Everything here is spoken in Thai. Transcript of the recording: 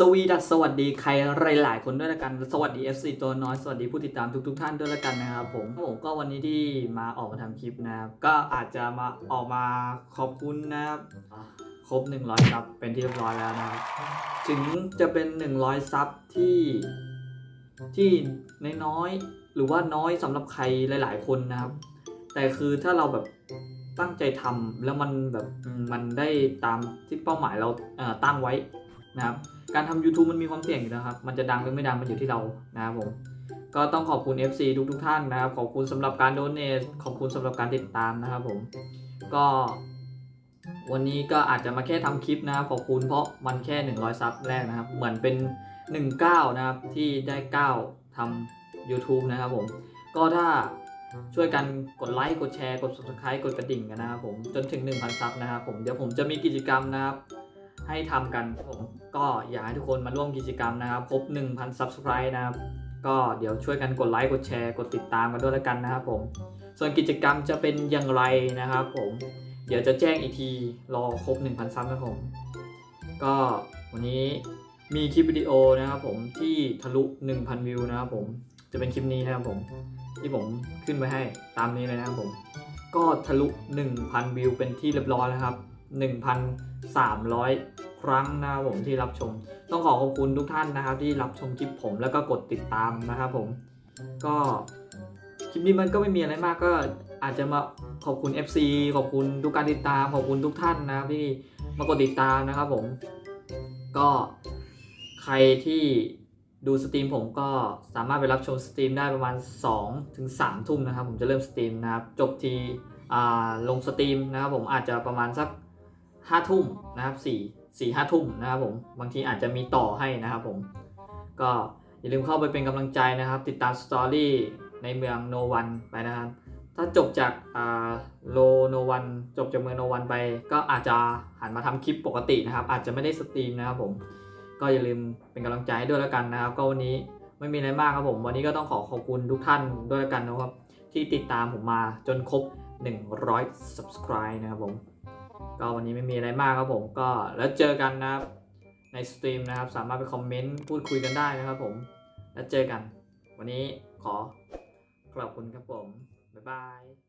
สวีดัสสวัสดีใครหลาย ๆ คนด้วยละกัน สวัสดี FC ตัวน้อย สวัสดีผู้ติดตามทุก ๆ ท่านด้วยละกันนะครับผมผมก็วันนี้ที่มาออกมาทำคลิปนะครับก็อาจจะมาออกมาขอบคุณนะครับอะครบ 100 ซับเป็นที่เรียบร้อยแล้วนะครับถึงจะเป็น 100 ซับที่ ที่น้อยๆหรือว่าน้อยสำหรับใครหลาย ๆ คนนะครับ แต่คือถ้าเราแบบตั้งใจทำแล้วมันแบบมันได้ตามที่เป้าหมายเราตั้งไว้นะครับการทำ YouTube มันมีความเสี่ยงอยู่นะครับ มันจะดังหรือไม่ดังมันอยู่ที่เรานะครับผมก็ต้องขอบคุณ FC ทุกทุกๆท่านนะครับ ขอบคุณสำหรับการโดเนทขอบคุณสำหรับการติดตามนะครับผมก็วันนี้ก็อาจจะมาแค่ทำคลิปนะครับขอบคุณเพราะมันแค่ 100 ซับแรกนะครับ เหมือนเป็น 19 นะครับ ที่ได้ 9ทำ YouTube นะครับผม ก็ถ้าช่วยกันกดไลค์ กดแชร์ กด subscribe กดกระดิ่งกันนะครับผม จนถึง 1,000 ซับนะครับผม เดี๋ยวผมจะมีกิจกรรมนะครับ ให้ทำกันผมก็อยากให้ทุกคนมาร่วมกิจกรรมนะครับ ครบ 1,000 subscribe นะครับ ก็เดี๋ยวช่วยกันกดไลค์ กดแชร์ กดติดตามกันด้วยแล้วกันนะครับผม ส่วนกิจกรรมจะเป็นอย่างไรนะครับผม เดี๋ยวจะแจ้งอีกทีรอครบ 1,000 ซับนะครับผม ก็วันนี้ มีคลิปวิดีโอนะครับผมที่ทะลุ 1,000 วิวนะครับผมจะเป็นคลิปนี้นะครับผมที่ผมขึ้นไว้ให้ตามนี้เลยนะครับผม ก็ทะลุ 1,000 วิวเป็นที่เรียบร้อยแล้วครับ 1,300 ครั้งนะครับผมที่รับชม ต้องขอขอบคุณทุกท่านนะครับ ที่รับชมคลิปผมแล้วก็กดติดตามนะครับผม ก็คลิปนี้มันก็ไม่มีอะไรมากก็อาจจะมาขอบคุณ FC ขอบคุณทุกการติดตามขอบคุณทุกท่านนะครับที่มากดติดตามนะครับผม ก็ รที่ดูสตรีมผมก็สามารถไปรับชมสตรีมได้ประมาณ2ถึง3ทุ่มนะครับ ผมจะเริ่มสตรีมนะครับ จบทีลงสตรีมนะครับผมอาจจะประมาณสัก5ทุ่มนะครับ4 4 5ทุ่มนะครับผมบางทีอาจจะมีต่อให้นะครับผม ก็อย่าลืมเข้าไปเป็นกำลังใจนะครับ ติดตามสตอรี่ในเมืองโนวันไปนะครับ ถ้าจบจากโลโนวันจบจากเมืองโนวันไป ก็อาจจะหันมาทำคลิปปกตินะครับ อาจจะไม่ได้สตรีมนะครับผม ก็อย่าลืมเป็นกำลังใจให้ด้วยแล้วกันนะครับ ก็วันนี้ไม่มีอะไรมากครับผม วันนี้ก็ต้องขอขอบคุณทุกท่านด้วยแล้วกันนะครับ ที่ติดตามผมมาจนครบ 100 subscribe นะครับผม ก็วันนี้ไม่มีอะไรมากครับผมก็แล้วเจอกันนะครับในสตรีมนะครับ สามารถไปคอมเมนต์พูดคุยกันได้นะครับผม แล้วเจอกัน วันนี้ขอขอบคุณครับผม บ๊ายบาย